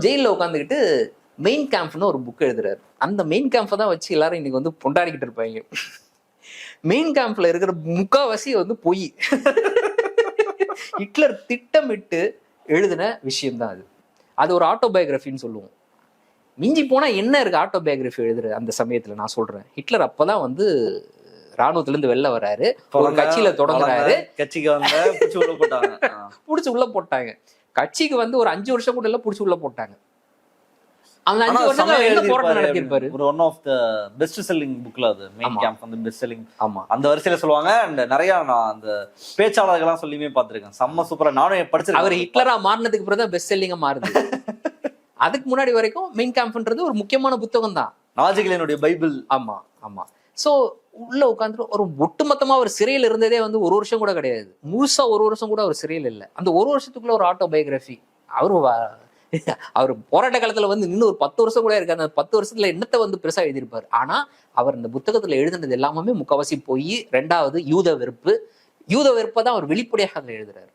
ஜெயிலில் உட்காந்துக்கிட்டு மெயின் கேம்ப்னு ஒரு புக் எழுதுறாரு. அந்த மெயின் கேம்பை தான் வச்சு எல்லாரும் இன்னைக்கு வந்து கொண்டாடிக்கிட்டு இருப்பாங்க. மெயின் கேம்ப்ல இருக்கிற முக்காவாசி வந்து பொய். ஹிட்லர் திட்டமிட்டு எழுதின விஷயம்தான் அது. அது ஒரு ஆட்டோபயோகிராஃபின்னு சொல்லுவோம். மிஞ்சி போனா என்ன இருக்கு ஆட்டோபயோகிராஃபி எழுதுற அந்த சமயத்துல நான் சொல்றேன். ஹிட்லர் அப்பதான் வந்து ராணுவத்துல இருந்து வெளில வராரு. ஒரு கட்சியில தொடங்குறாரு. கட்சிக்கு வந்த பிடிச்சி உள்ள போட்டாங்க. கட்சிக்கு வந்து ஒரு அஞ்சு வருஷம் கூட எல்லாம் புடிச்சு உள்ள போட்டாங்க. அந்த அஞ்சு வருஷம் என்ன போராட்டம். நடத்தியிருப்பாரு? ஒரு one of the best selling புக்ல அது மெயின். கேம்ப் வந்து பெஸ்ட் செல்லிங் ஆமா. அந்த வரிசையில சொல்லுவாங்க அண்ட் நிறைய நான் அந்த பேச்சாளர்கள்லாம் சொல்லியுமே பார்த்திருக்கேன். செம்ம சூப்பரா நானும் படிச்சிருக்கேன். அவர் ஹிட்லரா மாறினதுக்கு பிறகு தான் பெஸ்ட் செல்லிங்கா மாறுது. அதுக்கு முன்னாடி வரைக்கும் மெயின் கேம்ப்ன்றது ஒரு முக்கியமான புத்தகம் தான் நாஜிகளினுடைய பைபிள். ஆமா ஆமா. சோ உள்ள உட்காந்துட்டு ஒரு ஒட்டுமொத்தமா ஒரு சிறையில் இருந்ததே வந்து ஒரு வருஷம் கூட கிடையாது. முழுசா ஒரு வருஷம் கூட அவர் சிறையில் இல்லை. அந்த ஒரு வருஷத்துக்குள்ள ஒரு ஆட்டோபயோகிராஃபி அவரு அவர் போராட்ட காலத்துல வந்து நின்று ஒரு பத்து வருஷம் கூட இருக்காரு அந்த பத்து வருஷத்துல என்னத்தை வந்து பெருசா எழுதியிருப்பாரு? ஆனா அவர் இந்த புத்தகத்துல எழுதுனது எல்லாமே முக்கவாசி போய் ரெண்டாவது யூத வெறுப்பு. யூத வெறுப்பை தான் அவர் வெளிப்படையாக அதில் எழுதுறாரு.